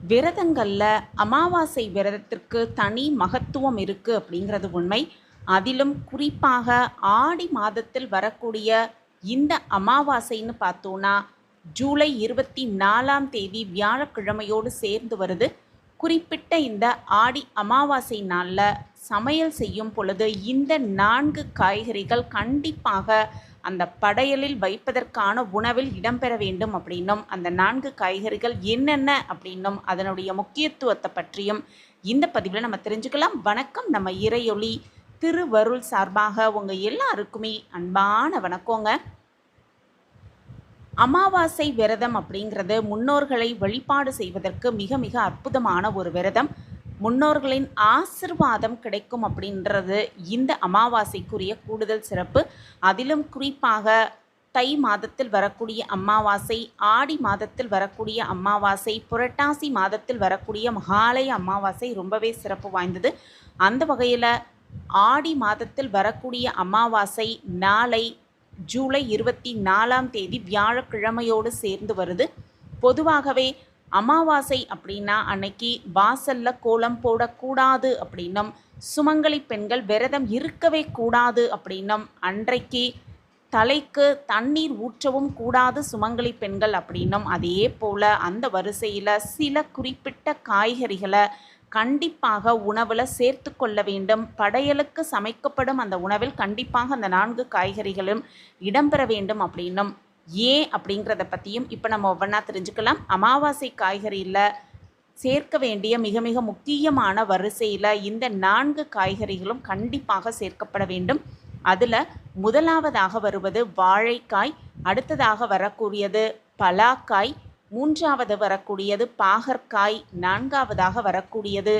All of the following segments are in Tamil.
விரதங்களில் அமாவாசை விரதத்திற்கு தனி மகத்துவம் இருக்குது அப்படிங்கிறது உண்மை. அதிலும் குறிப்பாக ஆடி மாதத்தில் வரக்கூடிய இந்த அமாவாசைன்னு பார்த்தோன்னா ஜூலை இருபத்தி நாலாம் தேதி வியாழக்கிழமையோடு சேர்ந்து வருது. குறிப்பிட்ட இந்த ஆடி அமாவாசை நாளில் சமையல் செய்யும் பொழுது இந்த நான்கு காய்கறிகள் கண்டிப்பாக அந்த படையலில் வைப்பதற்கான உணவில் இடம்பெற வேண்டும் அப்படின்னும் அந்த நான்கு காய்கறிகள் என்னென்ன அப்படின்னும் அதனுடைய முக்கியத்துவத்தை பற்றியும் இந்த பதிவில் நம்ம தெரிஞ்சுக்கலாம். வணக்கம் நம்ம இறையொளி திருவருள் சார்பாக உங்கள் எல்லாருக்குமே அன்பான வணக்கங்க. அமாவாசை விரதம் அப்படிங்கிறது முன்னோர்களை வழிபாடு செய்வதற்கு மிக மிக அற்புதமான ஒரு விரதம். முன்னோர்களின் ஆசிர்வாதம் கிடைக்கும் அப்படின்றது இந்த அமாவாசைக்குரிய கூடுதல் சிறப்பு. அதிலும் குறிப்பாக தை மாதத்தில் வரக்கூடிய அமாவாசை ஆடி மாதத்தில் வரக்கூடிய அமாவாசை புரட்டாசி மாதத்தில் வரக்கூடிய மகாலய அமாவாசை ரொம்பவே சிறப்பு வாய்ந்தது. அந்த வகையில் ஆடி மாதத்தில் வரக்கூடிய அமாவாசை நாளை ஜூலை இருபத்தி நாலாம் தேதி வியாழக்கிழமையோடு சேர்ந்து வருது. பொதுவாகவே அமாவாசை அப்படின்னா அன்னைக்கு வாசல்ல கோலம் போடக்கூடாது அப்படின்னும். சுமங்கலி பெண்கள் விரதம் இருக்கவே கூடாது அப்படின்னும். அன்றைக்கு தலைக்கு தண்ணீர் ஊற்றவும் கூடாது சுமங்கலி பெண்கள் அப்படின்னும். அதே போல் அந்த வரிசையில் சில குறிப்பிட்ட காய்கறிகளை கண்டிப்பாக உணவில் சேர்த்து கொள்ள வேண்டும். படையலுக்கு சமைக்கப்படும் அந்த உணவில் கண்டிப்பாக அந்த நான்கு காய்கறிகளும் இடம்பெற வேண்டும் அப்படின்னும். ஏன் அப்படிங்கிறத பற்றியும் இப்போ நம்ம ஒவ்வொன்றா தெரிஞ்சுக்கலாம். அமாவாசை காய்கறியில் சேர்க்க வேண்டிய மிக மிக முக்கியமான வரிசையில் இந்த நான்கு காய்கறிகளும் கண்டிப்பாக சேர்க்கப்பட வேண்டும். அதில் முதலாவதாக வருவது வாழைக்காய் அடுத்ததாக வரக்கூடியது பலாக்காய் மூன்றாவது வரக்கூடியது பாகற்காய் நான்காவதாக வரக்கூடியது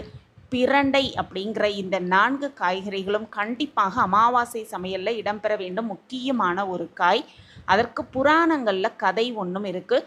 பிரண்டை அப்படிங்கிற இந்த நான்கு காய்கறிகளும் கண்டிப்பாக அமாவாசை சமையலில் இடம்பெற வேண்டும். முக்கியமான ஒரு காய். அதற்கு புராணங்களில் கதை ஒன்றும் இருக்குது